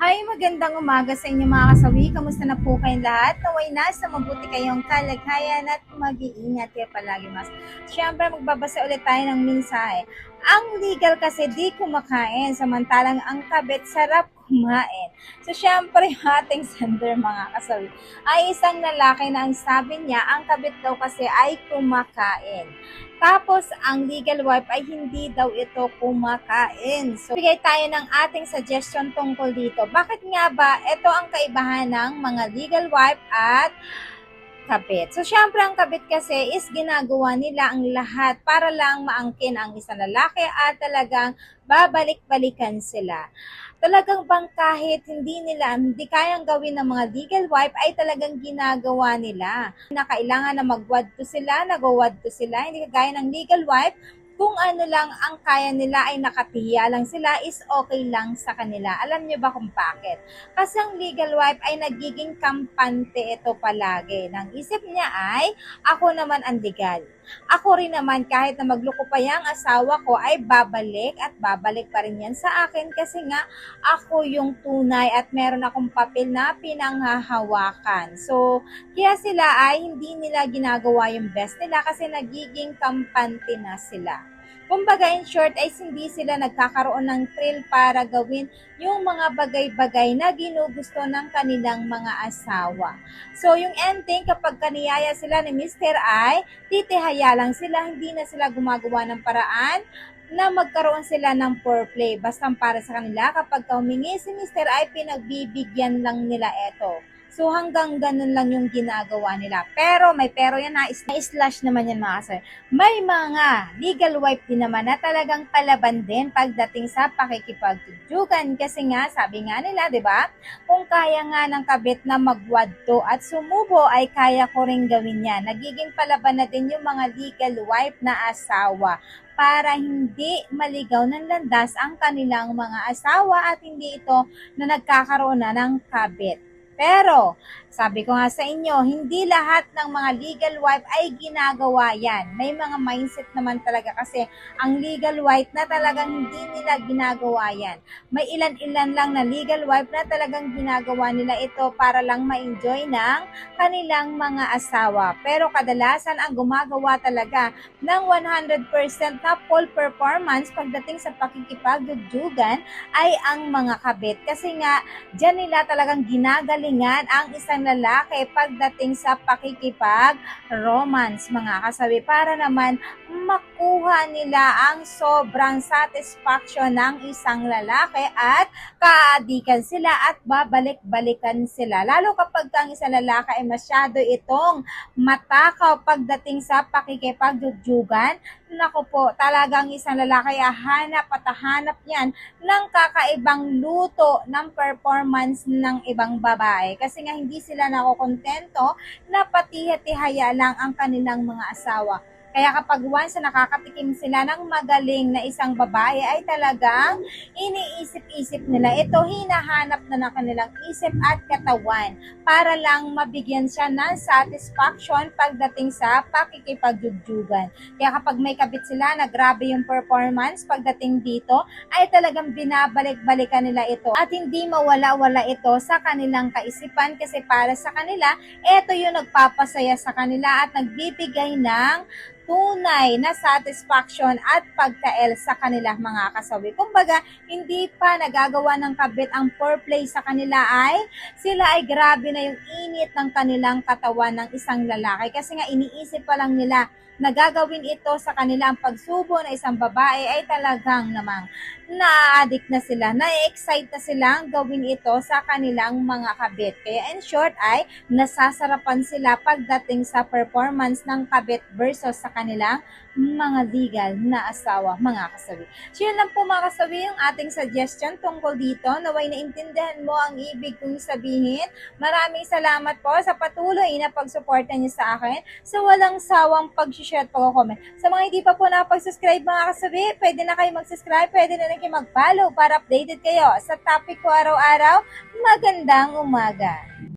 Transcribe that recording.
Hi, magandang umaga sa inyo mga kasawi. Kamusta na po kayong lahat? Naway nasa mabuti kayong kalagayan at mag-iingat kayo palagi mas. Siyempre, magbabasa ulit tayo ng mensahe. Ang legal kasi di kumakain, samantalang ang kabit sarap kumain. So, syempre, ating sender mga kasawi, ay isang lalaki na ang sabi niya, ang kabit daw kasi ay kumakain. Tapos, ang legal wife ay hindi daw ito kumakain. So, bigay tayo ng ating suggestion tungkol dito. Bakit nga ba ito ang kaibahan ng mga legal wife at kabit? So, syempre, ang kabit kasi is ginagawa nila ang lahat para lang maangkin ang isang lalaki at talagang babalik-balikan sila talagang bang kahit hindi nila, hindi kayang gawin ng mga legal wife, ay talagang ginagawa nila. Na kailangan na to sila, nagwad to sila, hindi kagaya ng legal wife, kung ano lang ang kaya nila ay nakatiya lang sila is okay lang sa kanila. Alam niyo ba kung bakit? Kasi ang legal wife ay nagiging kampante ito palagi. Nang isip niya ay, ako naman ang legal. Ako rin naman kahit na magloko pa yung asawa ko ay babalik at babalik pa rin yan sa akin kasi nga ako yung tunay at meron akong papel na pinanghahawakan. So, kaya sila ay hindi nila ginagawa yung best nila kasi nagiging kampante na sila. Kumbaga in short ay hindi sila nagkakaroon ng thrill para gawin yung mga bagay-bagay na ginugusto ng kanilang mga asawa. So yung ending kapag kaniyaya sila ni Mr. ay titihaya lang sila, hindi na sila gumagawa ng paraan na magkaroon sila ng foreplay. Basta para sa kanila, kapag humingi si Mr. ay pinagbibigyan lang nila ito. So hanggang ganun lang yung ginagawa nila. Pero may pero yan na, na-slash naman yan mga sir. May mga legal wife din naman na talagang palaban din pagdating sa pakikipagtujugan. Kasi nga, sabi nga nila, di ba? Kung kaya nga ng kabit na magwadto at sumubo, ay kaya ko rin gawin yan. Nagiging palaban na din yung mga legal wife na asawa para hindi maligaw ng landas ang kanilang mga asawa at hindi ito na nagkakaroon na ng kabit. Pero, sabi ko nga sa inyo, hindi lahat ng mga legal wife ay ginagawa yan. May mga mindset naman talaga kasi ang legal wife na talagang hindi nila ginagawa yan. May ilan-ilan lang na legal wife na talagang ginagawa nila ito para lang ma-enjoy ng kanilang mga asawa. Pero kadalasan ang gumagawa talaga ng 100% na full performance pagdating sa pakikipagdudugan ay ang mga kabit. Kasi nga, dyan nila talagang ginagalingan ang isang lalaki pagdating sa pakikipag-romance, mga kasabi, para naman makuha nila ang sobrang satisfaction ng isang lalaki at kaadikan sila at babalik-balikan sila. Lalo kapag ang isang lalaki ay masyado itong matakaw pagdating sa pakikipagdudugan, Nako po, talagang isang lalaki ay hanap at hanap yan ng kakaibang luto ng performance ng ibang babae. Kasi nga hindi sila nakokontento na patihati-haya lang ang kanilang mga asawa. Kaya kapag once na nakakatikim sila ng magaling na isang babae ay talagang iniisip-isip nila. Ito hinahanap na ng kanilang isip at katawan para lang mabigyan siya ng satisfaction pagdating sa pakikipagjujugan. Kaya kapag may kabit sila na grabe yung performance pagdating dito, ay talagang binabalik-balikan nila ito. At hindi mawala-wala ito sa kanilang kaisipan kasi para sa kanila, ito yung nagpapasaya sa kanila at nagbibigay ng tunay na satisfaction at pagkael sa kanila mga kasawi. Kumbaga, hindi pa nagagawa ng kabit ang foreplay sa kanila ay sila ay grabe na yung init ng kanilang katawan ng isang lalaki. Kasi nga iniisip pa lang nila na gagawin ito sa kanilang pagsubo na isang babae ay talagang namang na-addict na sila, na-excite na silang gawin ito sa kanilang mga kabit. Kaya in short ay nasasarapan sila pagdating sa performance ng kabit versus sa kanilang mga legal na asawa, mga kasawi. So yun lang po mga kasawi yung ating suggestion tungkol dito. Naway naintindihan mo ang ibig kong sabihin. Maraming salamat po sa patuloy na pagsuporta niyo sa akin sa walang sawang pag-share at pag-comment. Sa mga hindi pa po nakapag-subscribe mga kasabi, pwede na kayo mag-subscribe, pwede na rin kayo mag-follow para updated kayo sa topic ko araw-araw. Magandang umaga!